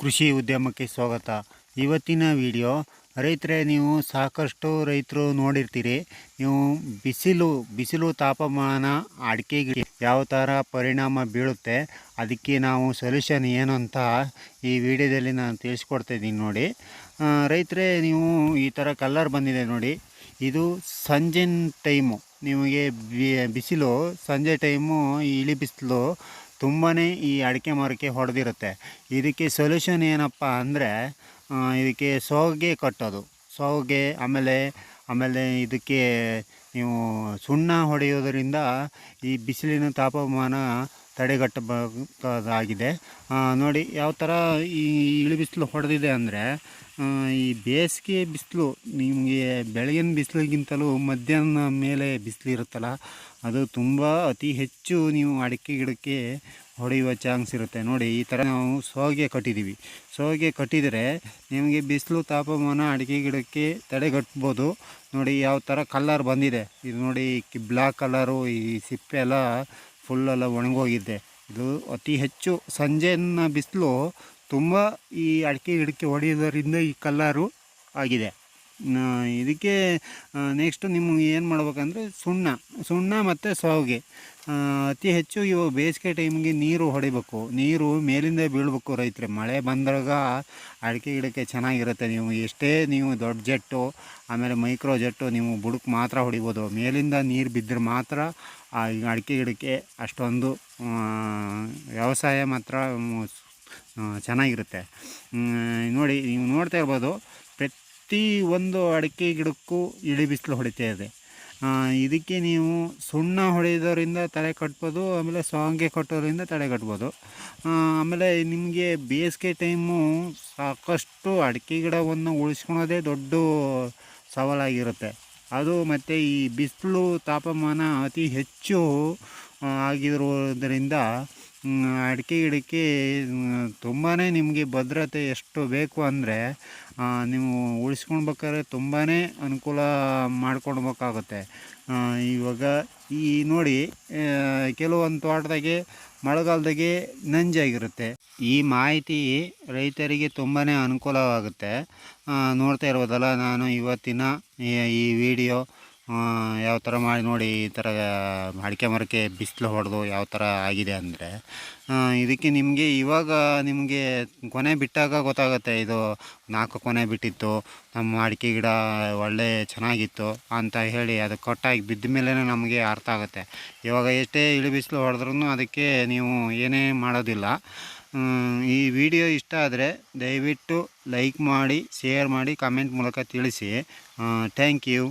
ಕೃಷಿ ಉದ್ಯಮಕ್ಕೆ ಸ್ವಾಗತ. ಇವತ್ತಿನ ವಿಡಿಯೋ, ರೈತರೇ, ನೀವು ಸಾಕಷ್ಟು ರೈತರು ನೋಡಿರ್ತೀರಿ. ನೀವು ಬಿಸಿಲು ಬಿಸಿಲು ತಾಪಮಾನ ಅಡಿಕೆಗೆ ಯಾವ ಥರ ಪರಿಣಾಮ ಬೀಳುತ್ತೆ, ಅದಕ್ಕೆ ನಾವು ಸೊಲ್ಯೂಷನ್ ಏನು ಅಂತ ಈ ವಿಡಿಯೋದಲ್ಲಿ ನಾನು ತಿಳಿಸ್ಕೊಡ್ತಾಯಿದ್ದೀನಿ ನೋಡಿ. ರೈತರೇ, ನೀವು ಈ ಥರ ಕಲರ್ ಬಂದಿದೆ ನೋಡಿ. ಇದು ಸಂಜೆ ಟೈಮು ನಿಮಗೆ ಬಿಸಿಲು, ಸಂಜೆ ಟೈಮು ಇಳಿ ಬಿಸಿಲು ತುಂಬಾ ಈ ಅಡಿಕೆ ಮರಕ್ಕೆ ಹೊಡೆದಿರುತ್ತೆ. ಇದಕ್ಕೆ ಸೊಲ್ಯೂಷನ್ ಏನಪ್ಪ ಅಂದರೆ ಇದಕ್ಕೆ ಸೋಗೆ ಕಟ್ಟೋದು. ಸೋಗೆ, ಆಮೇಲೆ ಆಮೇಲೆ ಇದಕ್ಕೆ ನೀವು ಸುಣ್ಣ ಹೊಡೆಯೋದರಿಂದ ಈ ಬಿಸಿಲಿನ ತಾಪಮಾನ ತಡೆಗಟ್ಟಬೇಕಾಗಿದೆ. ನೋಡಿ ಯಾವ ಥರ ಈ ಇಳಿ ಬಿಸಿಲು ಹೊಡೆದಿದೆ ಅಂದರೆ ಈ ಬೇಸಿಗೆ ಬಿಸಿಲು, ನಿಮಗೆ ಬೆಳಗಿನ ಬಿಸಿಲಿಗಿಂತಲೂ ಮಧ್ಯಾಹ್ನ ಮೇಲೆ ಬಿಸಿಲು ಇರುತ್ತಲ್ಲ, ಅದು ತುಂಬ ಅತಿ ಹೆಚ್ಚು ನೀವು ಅಡಿಕೆ ಗಿಡಕ್ಕೆ ಹೊಡೆಯುವ ಚಾನ್ಸ್ ಇರುತ್ತೆ. ನೋಡಿ ಈ ಥರ ನಾವು ಸೋಗೆ ಕಟ್ಟಿದ್ದೀವಿ ಸೋಗೆ ಕಟ್ಟಿದರೆ ನಿಮಗೆ ಬಿಸಿಲು ತಾಪಮಾನ ಅಡಿಕೆ ಗಿಡಕ್ಕೆ ತಡೆಗಟ್ಬೋದು. ನೋಡಿ ಯಾವ ಥರ ಕಲ್ಲರ್ ಬಂದಿದೆ. ಇದು ನೋಡಿ ಬ್ಲ್ಯಾಕ್ ಕಲ್ಲರು ಈ ಸಿಪ್ಪೆ ಎಲ್ಲ ಫುಲ್ಲೆಲ್ಲ ಒಣಗೋಗಿದ್ದೆ ಇದು ಅತಿ ಹೆಚ್ಚು ಸಂಜೆನ ಬಿಸಿಲು ತುಂಬ ಈ ಅಡಿಕೆ ಗಿಡಕ್ಕೆ ಹೊಡೆಯೋದರಿಂದ ಈ ಕಲ್ಲರು ಆಗಿದೆ. ಇದಕ್ಕೆ ನೆಕ್ಸ್ಟು ನಿಮಗೆ ಏನು ಮಾಡ್ಬೇಕಂದ್ರೆ ಸುಣ್ಣ ಸುಣ್ಣ ಮತ್ತು ಸಾವಿಗೆ. ಅತಿ ಹೆಚ್ಚು ಇವು ಬೇಸಿಗೆ ಟೈಮ್ಗೆ ನೀರು ಹೊಡಿಬೇಕು. ನೀರು ಮೇಲಿಂದ ಬೀಳಬೇಕು ರೈತರೆ. ಮಳೆ ಬಂದಾಗ ಅಡಿಕೆ ಗಿಡಕ್ಕೆ ಚೆನ್ನಾಗಿರುತ್ತೆ ನೀವು. ಎಷ್ಟೇ ನೀವು ದೊಡ್ಡ ಜೆಟ್ಟು, ಆಮೇಲೆ ಮೈಕ್ರೋ ಜೆಟ್ಟು ನೀವು ಬುಡಕ್ಕೆ ಮಾತ್ರ ಹೊಡಿಬೋದು. ಮೇಲಿಂದ ನೀರು ಬಿದ್ದರೆ ಮಾತ್ರ ಆ ಅಡಿಕೆ ಗಿಡಕ್ಕೆ ಅಷ್ಟೊಂದು ವ್ಯವಸಾಯ ಮಾತ್ರ ಚೆನ್ನಾಗಿರುತ್ತೆ. ನೋಡಿ, ನೀವು ನೋಡ್ತಾ ಇರ್ಬೋದು. ಪ್ರತಿ ಒಂದು ಅಡಿಕೆ ಗಿಡಕ್ಕೂ ಇಳಿ ಬಿಸಿಲು ಹೊಡಿತಾ ಇದೆ. ಇದಕ್ಕೆ ನೀವು ಸುಣ್ಣ ಹೊಡೆಯೋದರಿಂದ ತಡೆ ಕಟ್ಬೋದು ಆಮೇಲೆ ಸಾಂಗೆ ಕಟ್ಟೋದ್ರಿಂದ ತಡೆ ಕಟ್ಬೋದು. ಆಮೇಲೆ ನಿಮಗೆ ಬೇಸಿಗೆ ಟೈಮು ಸಾಕಷ್ಟು ಅಡಿಕೆ ಗಿಡವನ್ನು ಉಳಿಸ್ಕೊಳೋದೇ ದೊಡ್ಡ ಸವಾಲಾಗಿರುತ್ತೆ. ಅದು ಮತ್ತು ಈ ಬಿಸಿಲು ತಾಪಮಾನ ಅತಿ ಹೆಚ್ಚು ಆ, ಆಗಿರೋದರಿಂದ ಮ್, ಅಡಿಕೆ ಗಿಡಕ್ಕೆ ತುಂಬಾ ನಿಮಗೆ ಭದ್ರತೆ ಎಷ್ಟು ಬೇಕು ಅಂದರೆ ನೀವು ಉಳಿಸ್ಕೊಳ್ಬೇಕಾದ್ರೆ ತುಂಬಾ ಅನುಕೂಲ ಮಾಡ್ಕೊಳ್ಬೇಕಾಗುತ್ತೆ ಇವಾಗ ಈ ನೋಡಿ ಕೆಲವೊಂದು ತೋಟದಾಗೆ ಮಳೆಗಾಲದಾಗೆ ನಂಜಾಗಿರುತ್ತೆ ಈ ಮಾಹಿತಿ ರೈತರಿಗೆ ತುಂಬಾ ಅನುಕೂಲವಾಗುತ್ತೆ. ನೋಡ್ತಾ ಇರ್ಬೋದಲ್ಲ, ನಾನು ಇವತ್ತಿನ ಈ ವಿಡಿಯೋ ಯಾವ ಥರ ಮಾಡಿ ನೋಡಿ ಈ ಥರ ಅಡಿಕೆ ಮರಕ್ಕೆ ಬಿಸಿಲು ಹೊಡೆದು ಯಾವ ಥರ ಆಗಿದೆ ಅಂದರೆ ಇದಕ್ಕೆ ನಿಮಗೆ ಇವಾಗ ನಿಮಗೆ ಕೊನೆ ಬಿಟ್ಟಾಗ ಗೊತ್ತಾಗುತ್ತೆ. ಇದು ನಾಲ್ಕು ಕೊನೆ ಬಿಟ್ಟಿತ್ತು, ನಮ್ಮ ಅಡಿಕೆ ಗಿಡ ಒಳ್ಳೆ ಚೆನ್ನಾಗಿತ್ತು ಅಂತ ಹೇಳಿ ಅದು ಕಟ್ಟಾಗಿ ಬಿದ್ದ ಮೇಲೆ ನಮಗೆ ಅರ್ಥ ಆಗುತ್ತೆ. ಇವಾಗ ಎಷ್ಟೇ ಇಳಿ ಬಿಸಿಲು ಹೊಡೆದ್ರೂ ಅದಕ್ಕೆ ನೀವು ಏನೇ ಮಾಡೋದಿಲ್ಲ. ಈ ವಿಡಿಯೋ ಇಷ್ಟ ಆದರೆ ದಯವಿಟ್ಟು ಲೈಕ್ ಮಾಡಿ, ಶೇರ್ ಮಾಡಿ, ಕಮೆಂಟ್ ಮೂಲಕ ತಿಳಿಸಿ. Thank you